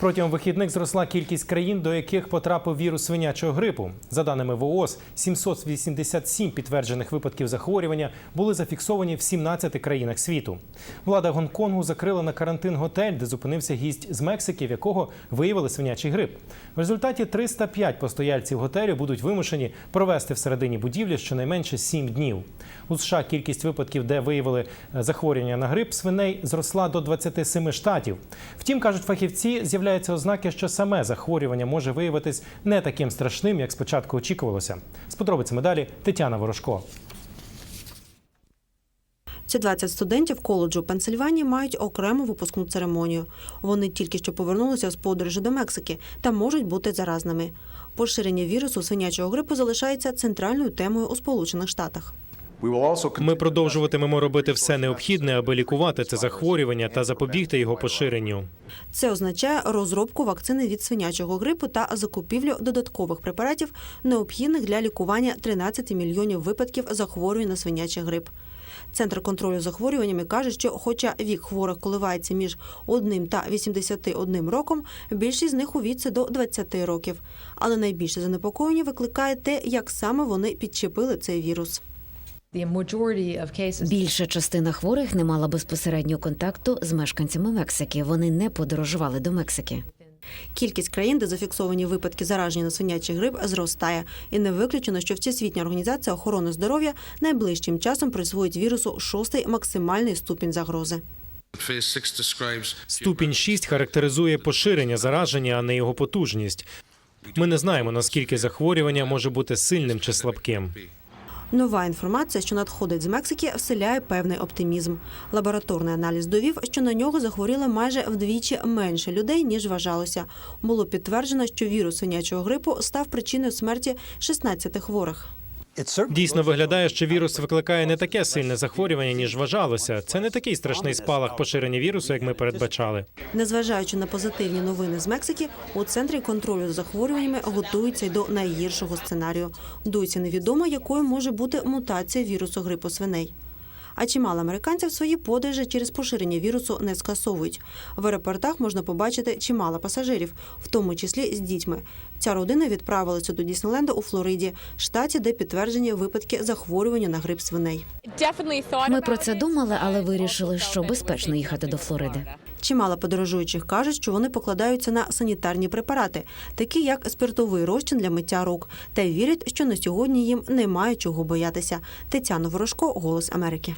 Протягом вихідних зросла кількість країн, до яких потрапив вірус свинячого грипу. За даними ВООЗ, 787 підтверджених випадків захворювання були зафіксовані в 17 країнах світу. Влада Гонконгу закрила на карантин готель, де зупинився гість з Мексики, в якого виявили свинячий грип. В результаті 305 постояльців готелю будуть вимушені провести всередині будівлі щонайменше 7 днів. У США кількість випадків, де виявили е, захворювання на грип свиней, зросла до 27 штатів. Втім, кажуть фахівці, з'являються ознаки, що саме захворювання може виявитись не таким страшним, як спочатку очікувалося. З подробицями далі Тетяна Ворожко. Ці 20 студентів коледжу Пенсильванії мають окрему випускну церемонію. Вони тільки що повернулися з подорожі до Мексики та можуть бути заразними. Поширення вірусу свинячого грипу залишається центральною темою у Сполучених Штатах. Ми продовжуватимемо робити все необхідне, аби лікувати це захворювання та запобігти його поширенню. Це означає розробку вакцини від свинячого грипу та закупівлю додаткових препаратів, необхідних для лікування 13 мільйонів випадків захворювань на свинячий грип. Центр контролю захворюваннями каже, що, хоча вік хворих коливається між 1 та 81 роком, більшість з них у віці до 20 років. Але найбільше занепокоєння викликає те, як саме вони підчепили цей вірус. Більша частина хворих не мала безпосереднього контакту з мешканцями Мексики. Вони не подорожували до Мексики. Кількість країн, де зафіксовані випадки зараження на свинячий грип, зростає, і не виключено, що Всесвітня організація охорони здоров'я найближчим часом присвоїть вірусу шостий максимальний ступінь загрози. Ступінь 6 характеризує поширення зараження, а не його потужність. Ми не знаємо, наскільки захворювання може бути сильним чи слабким. Нова інформація, що надходить з Мексики, вселяє певний оптимізм. Лабораторний аналіз довів, що на нього захворіло майже вдвічі менше людей ніж вважалося. Було підтверджено, що вірус свинячого грипу став причиною смерті 16 хворих. Дійсно виглядає, що вірус викликає не таке сильне захворювання, ніж вважалося. Це не такий страшний спалах поширення вірусу, як ми передбачали. Незважаючи на позитивні новини з Мексики, у центрі контролю за захворюваннями готуються й до найгіршого сценарію. Досі невідомо, якою може бути мутація вірусу грипу свиней. А чимало американців свої подорожі через поширення вірусу не скасовують. В аеропортах можна побачити чимало пасажирів, в тому числі з дітьми. Ця родина відправилася до Діснейленда у Флориді, штаті, де підтверджені випадки захворювання на грип свиней. Ми про це думали, але вирішили, що безпечно їхати до Флориди. Чимало подорожуючих кажуть, що вони покладаються на санітарні препарати, такі як спиртовий розчин для миття рук, та вірять, що на сьогодні їм немає чого боятися. Тетяна Ворожко, Голос Америки.